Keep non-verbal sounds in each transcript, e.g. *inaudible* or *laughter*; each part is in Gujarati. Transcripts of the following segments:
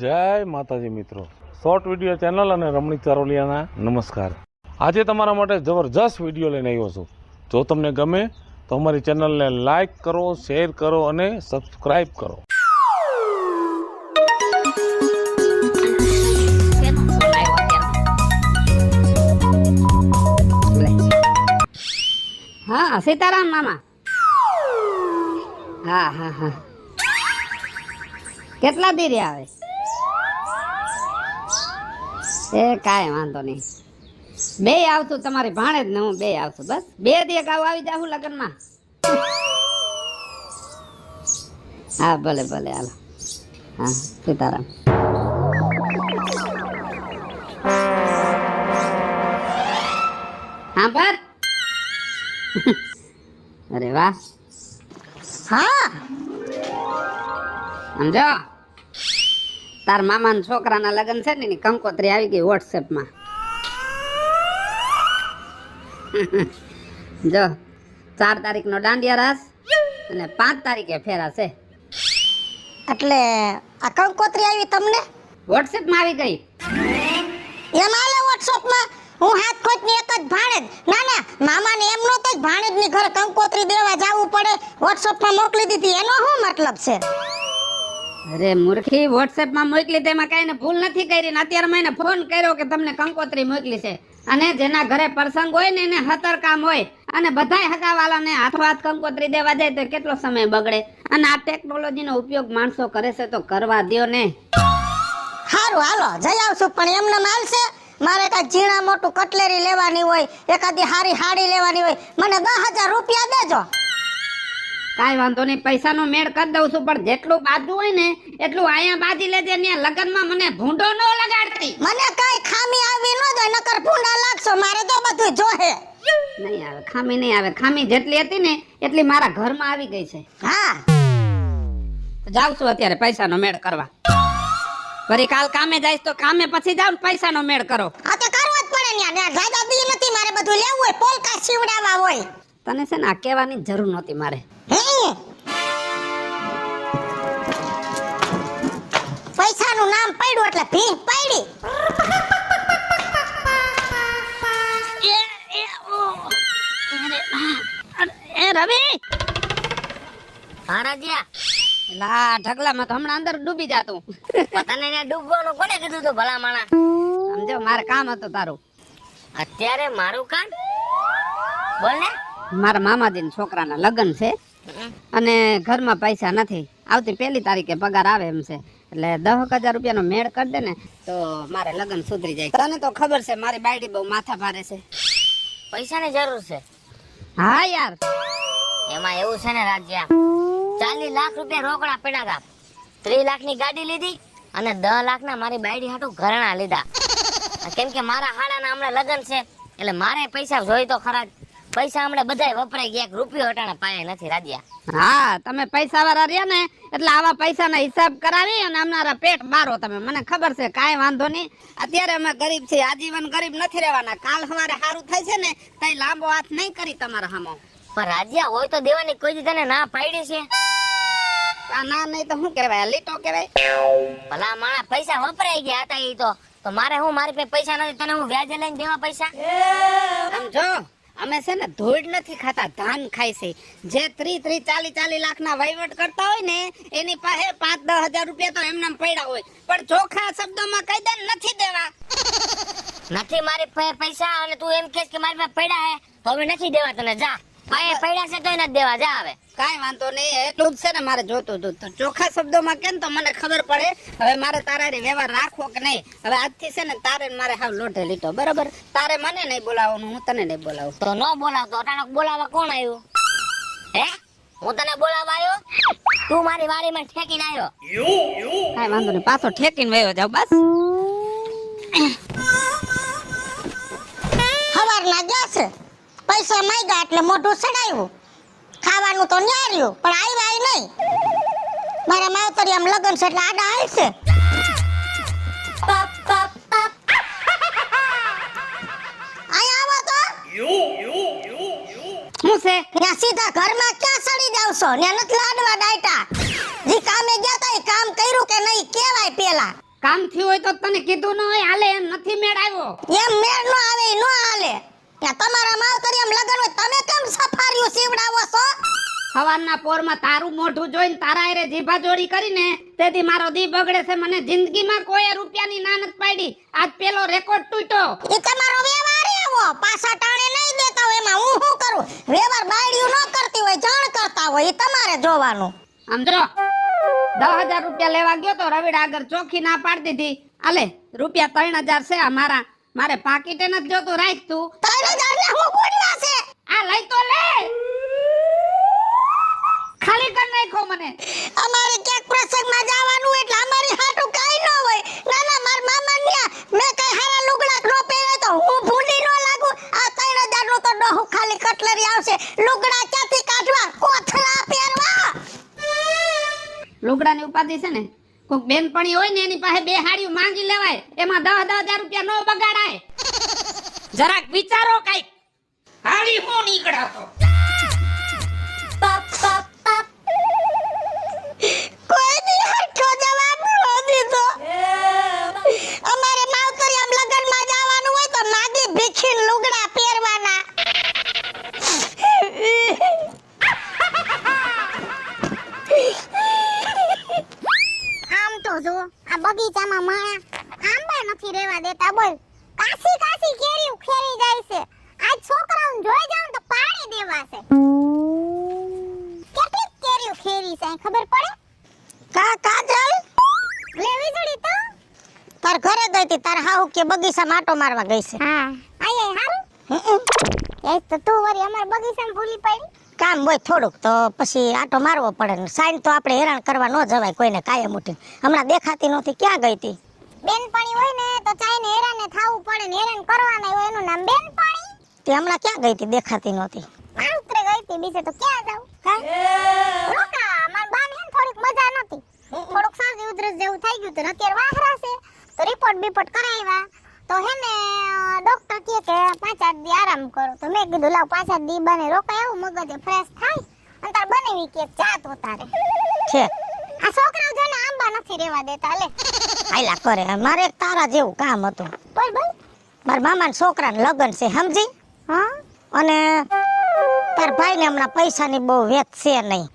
જય માતાજી મિત્રો. શોર્ટ વીડિયો ચેનલ અને રમણીક ચારોલિયાના નમસ્કાર. આજે તમારા માટે જબરજસ્ત વીડિયો લઈને આવ્યો છું. જો તમને ગમે તો અમારી ચેનલને લાઈક કરો, શેર કરો અને સબસ્ક્રાઈબ કરો. હા, સીતારામ મામા. હા હા હા. કેટલા દી રહ્યા આવે? એ કાંઈ વાંધો નહીં. બે આવતું તમારી ભાણે જ ને હું બે આવતું બસ. બે દી કાવ આવી જાઉં લગ્નમાં. હા ભલે ભલે હાલો. હા સીતારામ. હા પર અરે વાહ. હા. સમજો? તાર મામાના છોકરાના લગ્ન છે ને એની કંકોત્રી આવી ગઈ વોટ્સએપમાં *laughs* જો ચાર તારીખનો દાંડિયા રાસ અને પાંચ તારીખે ફેરા છે. એટલે આ કંકોત્રી આવી તમને? વોટ્સએપમાં આવી ગઈ. એમાં આલે વોટ્સઅપમાં હું હાથ ખોટની એક જ ભાણેજ ના ના મામાને એમ નહોતો જ ભાણેજની ઘરે કંકોત્રી દેવા જવું પડે. વોટ્સઅપમાં મોકલી દીધી. એનો શું મતલબ છે? અરે મૂર્ખી વોટ્સએપમાં મોકલી તેમાં કાંઈ ને ભૂલ નથી કરી. ને અત્યારે મેં ફોન કર્યો કે તમને કંકોત્રી મોકલી છે. અને જેના ઘરે પ્રસંગ હોય ને એને હતર કામ હોય, અને બધાય હગાવાલાને હાથો હાથ કંકોત્રી દેવા જાય તો કેટલો સમય બગડે? અને આ ટેકનોલોજીનો ઉપયોગ માણસો કરે છે તો કરવા દ્યો ને. સારું હાલો, જઈ આવશું, પણ એમને માલશે મારે કાંઈક ઝીણા મોટું કટલેરી લેવાની હોય, એકાદી હારી હાડી લેવાની હોય, મને દસ હજાર રૂપિયા દેજો. કાંઈ વાંધો નહીં પૈસાનો મેળ કરી દઉં છું પણ જેટલું બાજુ હોય ને એટલું અહીંયા બાજી લેજે ને લગ્નમાં મને ભૂંડો ન લગાડતી. મને કઈ ખામી આવી ન જાય નકર ભૂંડા લાગશો મારે તો બધું જોહે. નહીં આવે ખામી નહીં આવે. ખામી જેટલી હતી ને એટલી મારા ઘરમાં આવી ગઈ છે. હા. જાઉં છું અત્યારે પૈસાનો મેળ કરવા. ફરી કાલ કામે જઈશ તો કામે પછી જાઉં ને પૈસાનો મેળ કરો. આ તો કરવો જ પડે ને યાર જાજા દી નથી મારે બધું લેવું હોય પોલકા સીવડાવવા હોય. તને છે ને આ કહેવાની જરૂર નહોતી મારે. હમ. પૈસાનું નામ પડ્યું એટલે ભીખ પડી. એ રવિ. હારાજ્યા લા ઢગલામાં તો હમણાં અંદર ડૂબી જાતું. પતાને ને ડૂબવાનું કોને કીધું તું ભલા માણા? સમજો મારે કામ હતું તારું. અત્યારે મારું કામ? બોલ ને. મારા મામાજીના છોકરાના લગ્ન છે. અને ઘરમાં પૈસા નથી. આવતી પહેલી તારીખે પગાર આવે એમ છે. એટલે દસ હજાર રૂપિયાનો મેળ કરી દે ને તો મારે લગ્ન સુધરી જાય. તને તો ખબર છે મારી બાયડી બહુ માથા ભારે છે. પૈસાની જરૂર છે? હા યાર. એમાં એવું છે ને રાજ્યા ચાલીસ લાખ રૂપિયા રોકડા પડ્યા હતા ત્રીસ લાખની ગાડી લીધી અને દસ લાખ ના મારી બાયડી હાટું ઘરણા લીધા. કેમ કે મારા હાડાના હમણાં લગ્ન છે એટલે મારે પૈસા જોઈ તો ખરા. પૈસા હમણાં બધાય વપરાઈ ગયા રૂપિયો હટાણા પાયા નથી રાજ્યા હા તમે પૈસા વાળા રહ્યા ને એટલે આવા પૈસાના હિસાબ કરાવી અને અમારા પેટ મારો તમે. મને ખબર છે કાંઈ વાંધો નહીં. અત્યારે અમે ગરીબ છીએ આજીવન ગરીબ નથી રહેવાના. કાલ સવારે સારું થાય છે ને તઈ લાંબો હાથ નહીં કરી તમારા હામો. પણ રાજ્યા હોય તો દેવાની કોઈ તને ના પાડી છે? આ ના નહીં તો શું કહેવાય લીટો કહેવાય. ભલા માણા પૈસા વપરાઈ ગયા હતા એ તો. તો મારે હું મારી પાસે પૈસા નથી તને હું વ્યાજે લઈને દેવા પૈસા? આમ જો અમે છે ને ધોઈડ નથી ખાતા, ધાન ખાય છે. જે ત્રી ત્રી ચાલી ચાલી લાખ ના વહીવટ કરતા હોય ને, એની પાસે પાંચ દસ હજાર રૂપિયા તો એમને પડ્યા હોય. પણ ચોખા શબ્દોમાં કહી દે નથી દેવા. નથી, મારી પાસે પૈસા અને તું એમ કે મારી પાસે પડ્યા હે, તો હવે નથી દેવા તને, જા. પાસે પડ્યા છે તો નથી દેવા, જા હવે. કાંઈ વાંધો નહીં એટલું જ છે ને મારે જોતું હતું. તો ચોખ્ખા શબ્દોમાં કેમ તો મને ખબર પડે હવે મારે તારા વ્યવહાર રાખવો કે નહીં? હવે આજથી છે ને તારે મારે હાવ લોઢે લીધો બરોબર? તારે મને નહીં બોલાવવાનું હું તને નહીં બોલાવું. તો ન બોલાવતો અટાણક બોલાવવા કોણ આવ્યું? હે? હું તને બોલાવવા આવ્યો? તું મારી વાડીમાં ઠેકીને આવ્યો? કાંઈ વાંધો નહીં પાછો ઠેકીને વયો જાવ બસ. સવારના ગયા છે. પૈસા માંગ્યા એટલે મોઢું સડાવ્યું ખાવાનું તો ન્યાર્યું પણ આવ્યા નહીં. મારા માવતરી આમ લગન છે એટલે આડા હાલશે આવો શું છે? ત્યાં સીધા ઘરમાં ક્યાં સડી જાવ છો? ને નથી લાડવા ડાયટા જી કામે ગયા તા એ કામ કર્યું કે નહીં કેવાય પેલા. કામ થયું હોય તો તને કીધું ન હોય હાલે એમ નથી મેળ આવ્યો. એમ મેળ ન આવે નો હાલે. ત્યાં તમારા માવતરી એમ લગન હોય તમે કેમ સફારીઓ સીવડાવો છો? સવારના પોરમાં તારું મોઢું જોઈને તારા એરે જીભા જોડી કરીને તેથી મારો દી બગડે છે મને જિંદગીમાં કોઈ રૂપિયાની ના પાડી. આજ પેલો રેકોર્ડ તૂટ્યો. એ તમારો વ્યવહાર એવો. પાછા ટાણે નહીં દેતા હોય એમાં હું શું કરું? વ્યવહાર બાયડીયું ન કરતી હોય જાણ કરતા હોય એ તમારે જોવાનું. સમજો? દસ હજાર રૂપિયા લેવા ગયો તો રવિડા આગળ ચોખ્ખી ના પાડી દીધી. આલે રૂપિયા ત્રણ હજાર છે આ મારા મારે પાકીટે નથી જોતું રાખ તું. તારે ને હું ગુડ્યા છે? આ લઈ તો લે. ખાલી કર નાખો મને. અમારે ક્યાંક પ્રસંગમાં જવાનું એટલે અમારી હાટું કાઈ ન હોય. ના ના માર મામા ન્યા મેં કઈ હારા લુગડા નો પહેરે તો હું ભૂલી ન લાગુ. આ ત્રણ હજારનું તો ડહું ખાલી કટલરી આવશે. લુગડા ક્યાંથી કાઢવા? કોથળા પહેરવા? લુગડાની ઉપાધિ છે ને? કોઈક બેનપણી હોય ને એની પાસે બે હાડીઓ માંગી લેવાય. એમાં દસ દસ હજાર રૂપિયા નો બગાડાય. જરાક વિચારો કંઈક. હાડી હું નીકળ્યો તો કોઈની હરખો જવાબ ન દીધો અમારે માવતરી આમ લગનમાં જવાનું હોય તો માગી ભીખીન લુગડા પહેરવાના આમ તો જો આ બગીચામાં માણા આંબા નથી રહેવા દેતા બોલ કાસી કાસી કેરીઓ ખેરી જાય છે આજ છોકરાઓને જોઈ જાઉં તો છે કેટલી કેરીઓ ખેરી છે ખબર પડે? કા કાજલ લેવી વીજળી તો? તાર ઘરે ગઈ હતી તાર હાઉ કે બગીચા માટો મારવા ગઈ છે. હા. આય હારું? એ તો તું વરી અમાર બગીચામાં ભૂલી પડી. કામ હોય થોડુંક તો પછી આટો મારવો પડે. ને સાઈન તો આપણે હેરાન કરવા ન જવાય કોઈને કાયમ ઉઠીને. હમણાં દેખાતી નહોતી ક્યાં ગઈ હતી? બેનપણી હોય ને તો ચાઈને હેરાને થાવું પડે ને હેરાન કરવાના હોય એનું નામ બેનપણી? તે હમણાં ક્યાં ગઈ હતી દેખાતી નહોતી? ગઈ હતી બીજે તો ક્યાં હા? રોકા માર બાને હે થોડીક મજા નતી થોડુંક શરદી ઉધરસ જેવું થઈ ગયું તો અત્યારે વાહરા છે. તો રિપોર્ટ બિપોર્ટ કરાવ્યા તો હે ને ડોક્ટર કહે કે પાંચ આઠ દી આરામ કરો. તો મેં કીધું લાવ પાંચ આઠ દી બને. રોકાય મગજ ફ્રેશ થાય. અને તાર બનાવી કે ચા તો તારે છે. આ છોકરાઓ જોને આંબા નથી રહેવા દેતા લે. આયલા કરે મારે તારા જેવું કામ હતું. બોલ બોલ. મારા મામાના છોકરાને લગ્ન છે સમજી? હા? અને તાર ભાઈને હમણાં પૈસાની બહુ વેચ છે નહીં.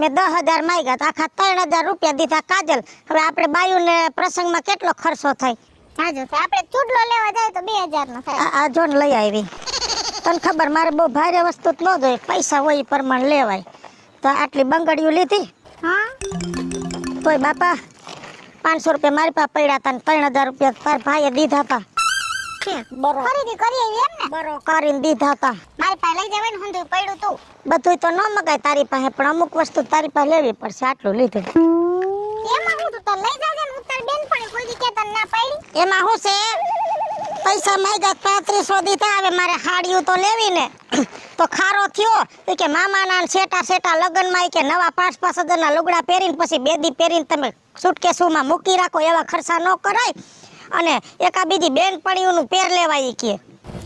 મેં દસ હજાર માંગ્યા તો આખા ત્રણ હજાર રૂપિયા દીધા કાજલ. હવે આપણે બાયુને પ્રસંગમાં કેટલો ખર્ચો થાય? હાજો આપણે ચૂડલો લેવા જાય તો બે હજાર નો થાય. આ જો લઈ આવી. તને ખબર મારે બહુ ભારે વસ્તુ ન જોઈએ. પૈસા હોય એ પ્રમાણે લેવાય. તો આટલી બંગડીયું લીધી. હા? તોય બાપા પાંચસો રૂપિયા મારી પાસે પડ્યા હતા ને ત્રણ હજાર રૂપિયા તાર ભાઈએ દીધા હતા ખરીદી કરી આવી એમ ને? બરો કરીને દીધા હતા. મારી પાસે લઈ જવાય હું પડ્યું તું. બધું તો ન મગાય તારી પાસે પણ અમુક વસ્તુ તારી પાસે લેવી પડશે આટલું લીધું. એમાં હું તું લઈ જાજે ને? હું તાર બેનપણી કોઈ દી કેતન ના પાડી. એમાં શું છે? પૈસા માંગ્યા પાંત્રીસો દીધા હવે મારે હાડિયું તો લેવી ને તો ખારો થયો. કે મામાના સેટા સેટા લગ્નમાં કે નવા પાંચ પાંચ હજારના લુગડા પહેરીને પછી બેદી પહેરીને તમે સુટકેસુમાં મૂકી રાખો એવા ખર્ચા ન કરાય. અને એકા બીજી બેન પડીઓનું પેર લેવાય ઈ કે.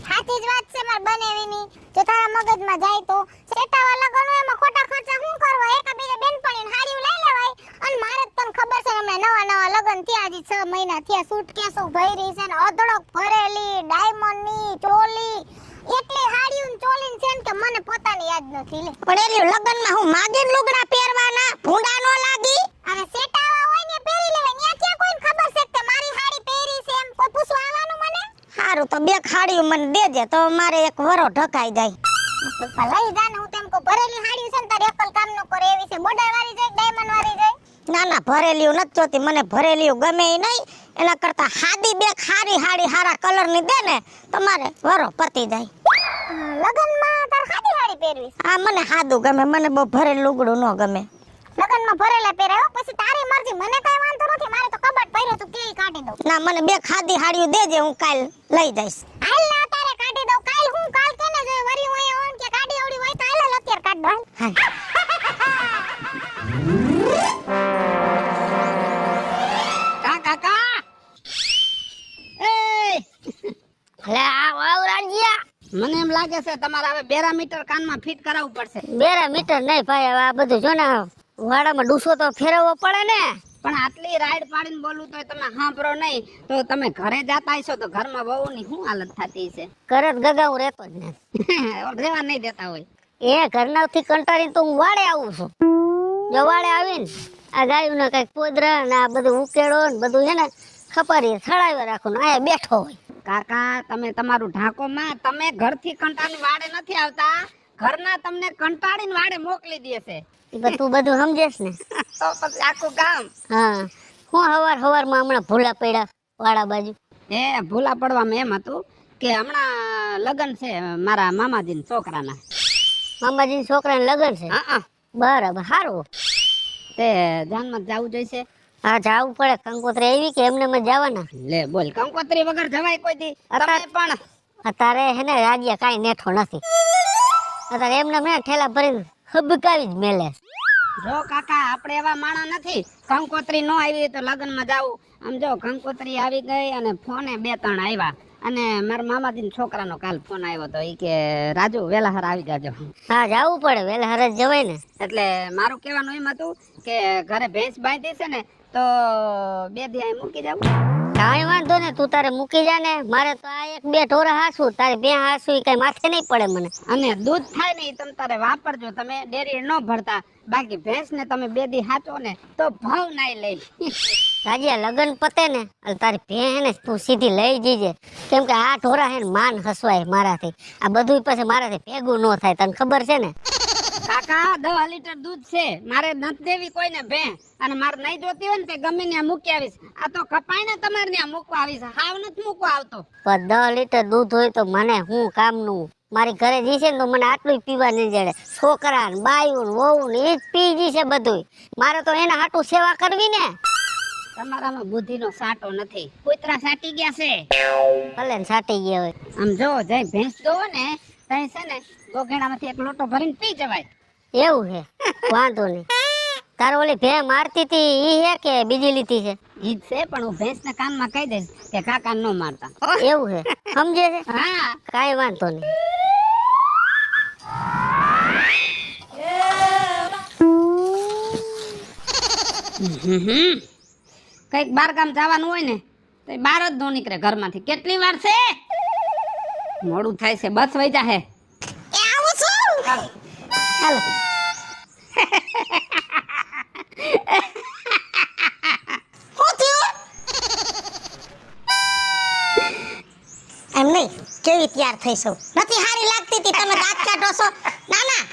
સાચી જ વાત છે માર બનેવીની. જો તારા મગજમાં જાય તો સેટાવા લગન એમાં ખોટા ખર્ચા શું કરવા એકા બીજા બેનપણીને હાડીઓ લઈ લેવાય. અને મારે તને ખબર છે અમે હમણાં નવા નવા લગન ત્યાં જ છ મહિના થયા સૂટકેસો ભરી છે ને અધડક ભરેલી ડાયમંડની ચોલી. એટલી હાડીયું ને ચોલી છે કે મને પોતાની યાદ નથી લે. પણ એલી લગ્નમાં હું માગીને લુગડા પહેરવાના ભૂંડા નો લાગી અને સેટાવા હોય ને પહેરી લેવાય ન્યા ક્યાં કોઈને ખબર છે કે મારી હાડી પહેરી છે એમ કોઈ પૂછવા આવવાનું મને સારું તો બે ખાડીઓ મને દેજે તો મારે એક વરો ઢકાઈ જાય. ભલાઈ લઈ હું તેમ કો ભરેલી હાડી છે ને તારી અક્કલ કામ ન કરે એવી છે. બોર્ડર વાળી જાય ડાયમંડ વાળી જાય? ના ના ભરેલીઓ નથી જોતી. મને ભરેલીઓ ગમે નહીં. એના કરતા હાદી બે ખારી હાડી હારા કલરની દે ને તમારે વરો પતી જાય. લગનમાં તાર ખાદી હાડી પહેરવી હા મને હાદું ગમે. મને બહુ ભરેલું લુગડું ન ગમે. લગનમાં ભરેલા પહેરાયો પછી તારી મરજી. મને કઈ વાંધો નથી. મારે તો કબાટ પહેર્યો તો કે કાઢી દઉં? ના મને બે ખાદી હાડીઓ દેજે હું કાલ લઈ જઈશ. હાલ ના તારે કાઢી દઉં. કાલ હું કાલ કેને જોઈ વરી હોય ઓન કે કાઢી આવડી હોય તો હાલ અત્યારે કાઢ દો હાલ. કા કાકા એ લે આ વાવરાજીયા મને એમ લાગે છે તમારે હવે બેરા મીટર કાનમાં ફિટ કરાવવું પડશે. બેરા મીટર નહીં ભાઈ હવે આ બધું જો ને વાડામાં ડૂસો તો ફેરવવો પડે ને. પણ આટલી રાઈડ પાડીને બોલું તો તમે સાંભળો નહીં. તો તમે ઘરે જતા હશો તો ઘરમાં બહુ ની શું હાલત થતી છે ઘરે જ ગગા હું રહેતો જ નથી રહેવા નહીં દેતા હોય. એ ઘરનાથી કંટાળીને તો હું વાડે આવું છું. જો વાડે આવીને આ ગાયું ને કંઈક પોદરા ને આ બધું ઉકેળો ને બધું છે ને ખપારી સડાવી રાખું ને અહીંયા બેઠો હોય. કાકા તમે તમારું ઢાંકો માં તમે ઘરથી કંટાળી વાડે નથી આવતા. ઘરના તમને કંટાળીને વાડે મોકલી દે છે. ઈ બધું તું બધું સમજેશ ને? *laughs* તો પછી આખું ગામ? હા. હું હવાર હવારમાં હમણાં ભૂલા પડ્યા વાડા બાજુ. એ ભૂલા પડવામાં એમ હતું કે હમણાં લગ્ન છે મારા મામાજી છોકરાના. મામાજી છોકરાને લગ્ન છે? હા. બરાબર સારું તે જાનમાં જવું જોઈશે. હા જાવું પડે. કંકોત્રી આવી કે એમને માં જવાના? લે બોલ. કંકોત્રી વગર જવાય કોઈ દી. તમે અત્યારે- પણ અત્યારે હે ને રાજ્ય કાઈ નેઠો નથી. અત્યારે એમને મેં ઠેલા ભરીને હબકાવી જ મેલે. જો કાકા આપણે એવા માણા નથી. કંકોત્રી નો આવી તો લગ્નમાં જાવું. આમ જો કંકોત્રી આવી ગઈ અને ફોને બે ત્રણ આવ્યા. અને મારા મામાજી છોકરાનો કાલ ફોન આવ્યો તો ઈ કે રાજુ વેલા હાર આવી જાજો. હા જવું પડે વેલાહાર જ જવાય ને. એટલે મારું કહેવાનું એમ હતું કે ઘરે ભેંસ બાંધી છે ને તો બે દી મૂકી જાવ કાંઈ વાંધો ને તું તારે મૂકી જા ને. મારે તો આ એક બે ઢોરા હાસું તારે બે હાસું એ કઈ માથે નહીં પડે મને. અને દૂધ થાય ને તમે તારે વાપરજો. તમે ડેરી ન ભરતા. બાકી ભેંસ ને તમે બે દી હાચો ને તો ભાવ નાઈ લઈ રાજ્યા લગન પતે ને તારી ભે ને તું સીધી લઈ જઈજે કેમ કે આ ઢોરા હે માન હસવાય મારાથી. આ બધું પછી મારાથી ભેગું ન થાય તને ખબર છે ને? કાકા દસ લીટર દૂધ છે. મારે નથી દેવી કોઈને ભે અને મારે નહીં જોતી હોય ને તે ગમે ત્યાં મૂકી આવીશ. આ તો કપાય ને તમારે ત્યાં મૂકવા આવીશ. હાવ નથી મૂકવા આવતો. પણ દસ લીટર દૂધ હોય તો મને હું કામનું? મારી ઘરે જી ને તો મને આટલું પીવા નહીં જડે છોકરા ને બાયું ને વહુ ને એ જ પી જશે છે બધું મારે તો એના હાટું સેવા કરવી ને. તમારામાં બુદ્ધિનો સાટો નથી. કુતરા સાટી ગયા છે. ભલે સાટી ગયા હોય. આમ જો જઈ ભેંસ દો ને તઈ છે ને ગોગેણામાંથી એક લોટો ભરીને પી જવાય. એવું છે? વાંધો નહીં. તારો ઓલી ભે મારતી હતી ઈ હે કે બીજી લીધી છે? ઈ છે પણ હું ભેંસના કાનમાં કહી દઈશ કે કાકા ન મારતા. એવું છે? સમજે છે? હા. કાંઈ વાંધો નહીં. કંઈક બાર ગામ જવાનું હોય ને તો બાર જ ન નીકળે ઘરમાંથી. કેટલી વાર છે? મોડું થાય છે બસ વઈ જાહે. એ આવું છું હાલો. એમ નહીં કેવી તૈયાર થઈશું નથી હારી લાગતી હતી તમે દાંત કાઢો છો? ના ના.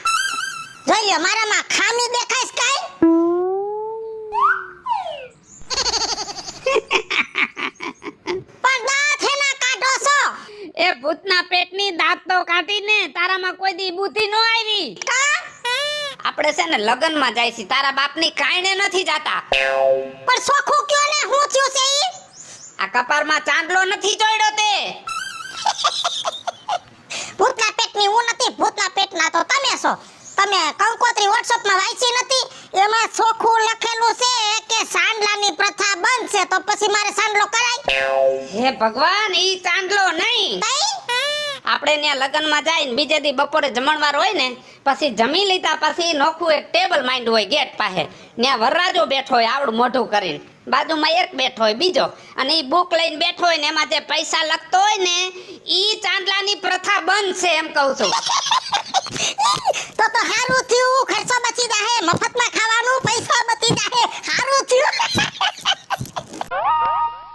જોઈ લ્યો મારામાં ખામી દેખાય કાંઈ? ભૂતના પેટની દાંત તો કાઢીને તારામાં કોઈ દી બુદ્ધિ નો આવી. આપણે છે ને લગ્નમાં જાય છે તારા બાપની કાઈને નથી જાતા. પણ સોખું કયો ને? હું થયું છે ઈ? આ કપારમાં ચાંદલો નથી જોડ્યો તે. ભૂતના પેટની હું નથી ભૂતના પેટના તો તમે છો. તમે કંકોત્રી વોટ્સઅપમાં વાંચી નથી એમાં ચોખ્ખું લખેલું છે કે સાંડલાની પ્રથા બંધ છે તો પછી મારે સાંડલો કરાય? હે ભગવાન ઈ ચાંદલો નહીં. આપણે ત્યાં લગ્નમાં જાય ને બીજે દી બપોરે જમણવાર હોય ને પછી જમી લીધા પછી નોખું એક ટેબલ માંડ હોય ગેટ પાસે. ત્યાં વરરાજો બેઠો હોય આવડું મોઢું કરીને. બાજુમાં એક બેઠો હોય બીજો. અને એ બુક લઈને બેઠો હોય ને એમાં જે પૈસા લખતો હોય ને એ ચાંદલાની પ્રથા બંધ છે એમ કહું છું. *laughs* તો તો હારું થયું ખર્ચો બચી જાહે મફતમાં ખાવાનું પૈસા બચી જાહે હારું થયું. *laughs*